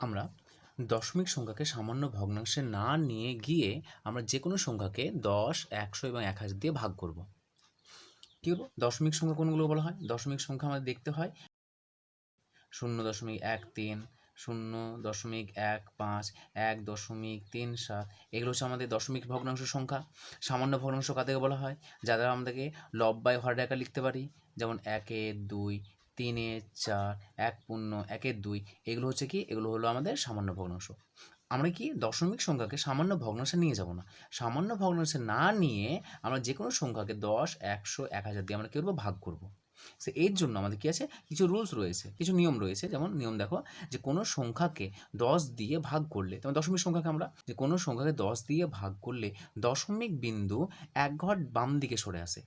আমরা দশমিক সংখ্যাকে সামান্য ভগ্নাংশে না নিয়ে গিয়ে আমরা যে কোনো সংখ্যাকে দশ, একশো এবং এক হাজার দিয়ে ভাগ করব। কী করব দশমিক সংখ্যা কোনগুলো বলা হয়? দশমিক সংখ্যা আমাদের দেখতে হয়। শূন্য দশমিক এক তিন, শূন্য দশমিক এক পাঁচ, এক দশমিক তিন সাত, এগুলো হচ্ছে আমাদের দশমিক ভগ্নাংশ সংখ্যা। সামান্য ভগ্নাংশ কাদেরকে বলা হয়? যাদের আমাদেরকে লব বাই হরের আকার লিখতে পারি। যেমন একের দুই তিনের চার, এক পূর্ণ, একের দুই, এগুলো হচ্ছে কি? এগুলো হলো আমাদের সামান্য ভগ্নাংশ। আমরা কি দশমিক সংখ্যাকে সামান্য ভগ্নাংশে নিয়ে যাব না? সামান্য ভগ্নাংশে না নিয়ে আমরা যে কোনো সংখ্যাকে দশ, একশো, এক হাজার দিয়ে আমরা কী করব? ভাগ করব। সে এর জন্য আমাদের কী আছে? কিছু রুলস রয়েছে, কিছু নিয়ম রয়েছে। যেমন নিয়ম দেখো যে কোনো সংখ্যাকে দশ দিয়ে ভাগ করলে, যেমন দশমিক সংখ্যাকে আমরা, যে কোনো সংখ্যাকে দশ দিয়ে ভাগ করলে দশমিক বিন্দু এক ঘর বাম দিকে সরে আসে।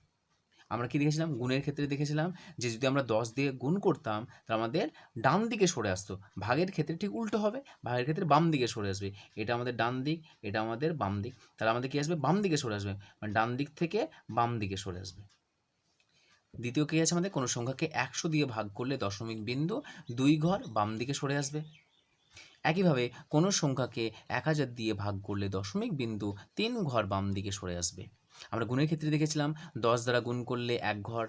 আমরা কি দেখেছিলাম? গুণের ক্ষেত্রে দেখেছিলাম যে যদি আমরা দশ দিয়ে গুণ করতাম, তাহলে আমাদের ডান দিকে সরে আসতো। ভাগের ক্ষেত্রে ঠিক উল্টো হবে, ভাগের ক্ষেত্রে বাম দিকে সরে আসবে। এটা আমাদের ডান দিক, এটা আমাদের বাম দিক। তাহলে আমাদের কি আসবে? বাম দিকে সরে আসবে। মানে ডান দিক থেকে বাম দিকে সরে আসবে। দ্বিতীয় কি আছে আমাদের? কোনো সংখ্যাকে একশো দিয়ে ভাগ করলে দশমিক বিন্দু দুই ঘর বাম দিকে সরে আসবে। একইভাবে কোনো সংখ্যাকে এক হাজার দিয়ে ভাগ করলে দশমিক বিন্দু তিন ঘর বাম দিকে সরে আসবে। আমরা গুণের ক্ষেত্রে দেখেছিলাম দশ দ্বারা গুণ করলে এক ঘর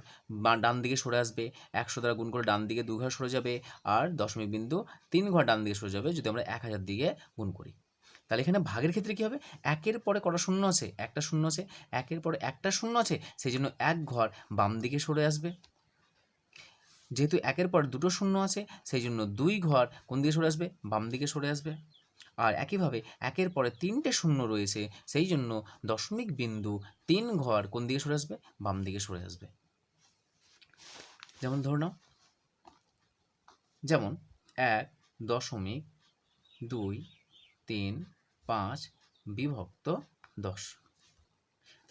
ডান দিকে সরে আসবে, একশো দ্বারা গুণ করলে ডান দিকে দু ঘর সরে যাবে আর দশমিক বিন্দু তিন ঘর ডান দিকে সরে যাবে যদি আমরা এক হাজার দিকে গুণ করি। তাহলে এখানে ভাগের ক্ষেত্রে কী হবে? একের পরে কটা শূন্য আছে? একটা শূন্য আছে। একের পরে একটা শূন্য আছে, সেই জন্য এক ঘর বাম দিকে সরে আসবে। যেহেতু একের পর দুটো শূন্য আছে, সেই জন্য দুই ঘর কোন দিকে সরে আসবে? বাম দিকে সরে আসবে। আর একইভাবে একের পরে তিনটে শূন্য রয়েছে, সেই জন্য দশমিক বিন্দু তিন ঘর কোন দিকে সরে আসবে? বাম দিকে সরে আসবে। যেমন ধরে নাও, যেমন এক দশমিক দুই তিন পাঁচ বিভক্ত দশ।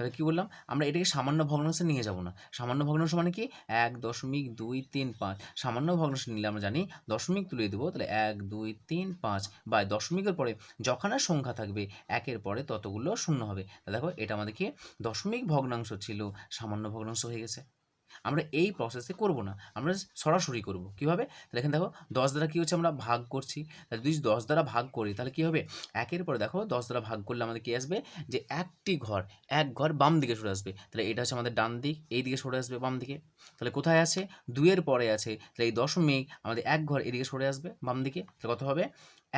তাহলে কি বললাম? আমরা এটাকে সামান্য ভগ্নাংশে নিয়ে যাব না। সামান্য ভগ্নাংশ মানে কি? এক দশমিক দুই তিন পাঁচ। সামান্য ভগ্নাংশ নিলে আমরা জানি দশমিক তুলে দেবো, তাহলে এক, দুই, তিন, পাঁচ বা দশমিকের পরে যখন আর সংখ্যা থাকবে, একের পরে ততগুলো শূন্য হবে। তাহলে দেখো, এটা আমাদের কি? দশমিক ভগ্নাংশ ছিল, সামান্য ভগ্নাংশ হয়ে গেছে। আমরা এই প্রসেসে করব না, আমরা সরাসরি করব। কীভাবে? তাহলে এখানে দেখো, দশ দ্বারা কী হচ্ছে আমরা ভাগ করছি। তাহলে যদি দশ দ্বারা ভাগ করি, তাহলে কী হবে? একের পরে দেখো, দশ দ্বারা ভাগ করলে আমাদের কী আসবে? যে একটি ঘর, এক ঘর বাম দিকে সরে আসবে। তাহলে এটা হচ্ছে আমাদের ডান দিক, এই দিকে সরে আসবে বাম দিকে। তাহলে কোথায় আছে? দুইয়ের পরে আছে। তাহলে এই দশমিক আমাদের এক ঘর এদিকে সরে আসবে বাম দিকে। তাহলে কত হবে?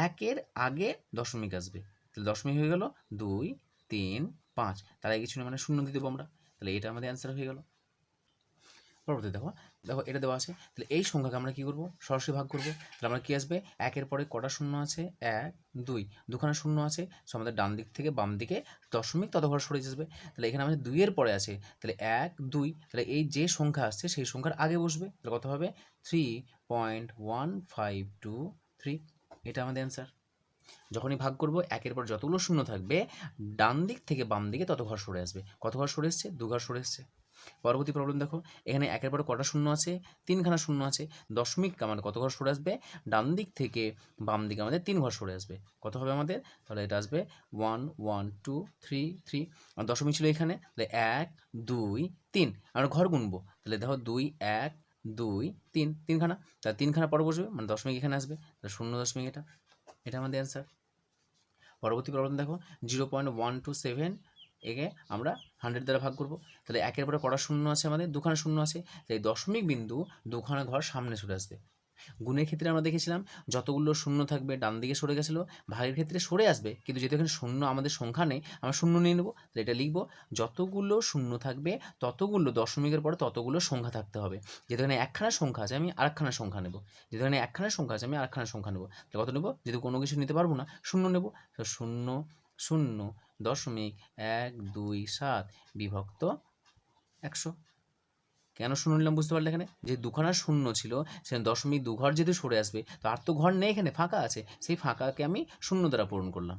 একের আগে দশমিক আসবে। তাহলে দশমিক হয়ে গেল দুই, তিন, পাঁচ। আগে কিছু না মানে শূন্য দিয়ে দেবো আমরা। তাহলে এটা আমাদের অ্যান্সার হয়ে গেল। পরবর্তী দেখো দেখো এটা দেওয়া আছে। তাহলে এই সংখ্যাকে আমরা কী করব? সরাসরি ভাগ করব। তাহলে আমরা কী আসবে? একের পরে কটা শূন্য আছে? এক, দুই। দুখানা শূন্য আছে। সো আমাদের ডান দিক থেকে বাম দিকে দশমিক তত ঘর সরে আসবে তাহলে এখানে আমাদের দুইয়ের পরে আছে। তাহলে এক, দুই। তাহলে এই যে সংখ্যা আসছে, সেই সংখ্যার আগে বসবে। তাহলে কত হবে? Three point one five two three. এটা আমাদের অ্যান্সার। যখনই ভাগ করব, একের পর যতগুলো শূন্য থাকবে, ডান দিক থেকে বাম দিকে তত ঘর সরে আসবে। কত ঘর সরে এসছে? দু ঘর সরে এসছে। পরবর্তী প্রবলেম দেখো, এখানে একের পরে কটা শূন্য আছে, তিনখানা শূন্য আছে, দশমিক আমাদের কত ঘর সরে আসবে? ডান দিক থেকে বাম দিকে আমাদের তিন ঘর সরে আসবে। কত হবে আমাদের? তাহলে এটা আসবে one one two three three আর দশমিক ছিল এখানে, তাহলে এক, দুই, তিন। আমরা ঘর গুনবো। তাহলে দেখো দুই, এক, দুই, তিন, তিনখানা। তাহলে তিনখানা পরে বসবে মানে দশমিক এখানে আসবে। তাহলে শূন্য দশমিক এটা। এটা আমাদের অ্যান্সার পরবর্তী প্রবলেম দেখো zero point one two seven একে আমরা হান্ড্রেড দ্বারা ভাগ করব। তাহলে একের পরে কটা শূন্য আছে আমাদের, দুখানা শূন্য আছে। তাই দশমিক বিন্দু দুখানা ঘর সামনে চলে আসবে। গুণের ক্ষেত্রে আমরা দেখেছিলাম, যতগুলো শূন্য থাকবে, ডান দিকে সরে গেছিল, ভাগের ক্ষেত্রে সরে আসবে, কিন্তু যেহেতু এখানে শূন্য আমাদের সংখ্যা নেই, আমরা শূন্য নিয়ে নেব। তাহলে এটা লিখব, যতগুলো শূন্য থাকবে, ততগুলো দশমিকের পরে ততগুলো সংখ্যা থাকতে হবে। যেহেতু এখানে একখানা সংখ্যা আছে, আমি আরেকখানা সংখ্যা নেব। যেহেতু একখানা সংখ্যা আছে, আমি আরেকখানা সংখ্যা নেব। তাহলে কত নেব? যেহেতু কোনো কিছু নিতে পারব না, শূন্য নেব। শূন্য শূন্য দশমিক এক দুই সাত বিভক্ত একশো। কেন শূন্য নিলাম বুঝতে পারলে এখানে? যে দুখানা শূন্য ছিল, সে দশমিক দু ঘর যেহেতু সরে আসবে, তো আর তো ঘর নেই এখানে, ফাঁকা আছে, সেই ফাঁকাকে আমি শূন্য দ্বারা পূরণ করলাম।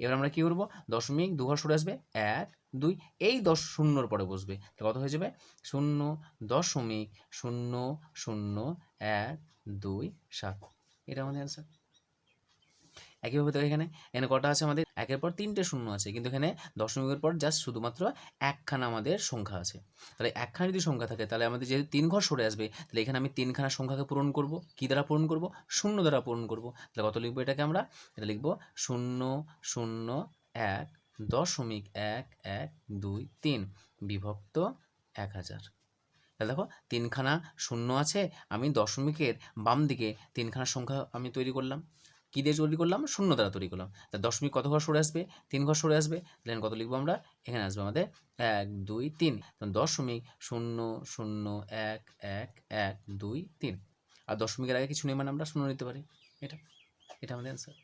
এবার আমরা কী করব? দশমিক দু ঘর সরে আসবে, এক, দুই, এই দশ শূন্যর পরে বসবে কত হয়ে যাবে? শূন্য দশমিক শূন্য শূন্য এক দুই সাত। এটা আমাদের অ্যান্সার একইভাবে দেখো এখানে এখানে কটা আছে আমাদের? একের পর তিনটে শূন্য আছে। কিন্তু এখানে দশমিকের পর জাস্ট শুধুমাত্র একখানা আমাদের সংখ্যা আছে। তাহলে একখানা যদি সংখ্যা থাকে, তাহলে আমাদের যেহেতু তিন ঘর সরে আসবে, তাহলে এখানে আমি তিনখানা সংখ্যাকে পূরণ করব। কী দ্বারা পূরণ করব? শূন্য দ্বারা পূরণ করব। তাহলে কত লিখব এটাকে আমরা? এটা লিখব শূন্য শূন্য, এক, দশমিক এক এক, দুই, তিন, বিভক্ত এক হাজার। তাহলে দেখো, তিনখানা শূন্য আছে, আমি দশমিকের বাম দিকে তিনখানা সংখ্যা আমি তৈরি করলাম। কী দিয়ে তৈরি করলাম? শূন্য দ্বারা তৈরি করলাম। তা দশমিক কত ঘর সরে আসবে? তিন ঘর সরে আসবে। তাহলে কত লিখব আমরা? এখানে আসবে আমাদের এক, দুই, তিন। দশমিক শূন্য শূন্য, এক এক এক, দুই, তিন। আর দশমিকের আগে কিছু নেই মানে আমরা শূন্য নিতে পারি। এটা এটা আমাদের অ্যান্সার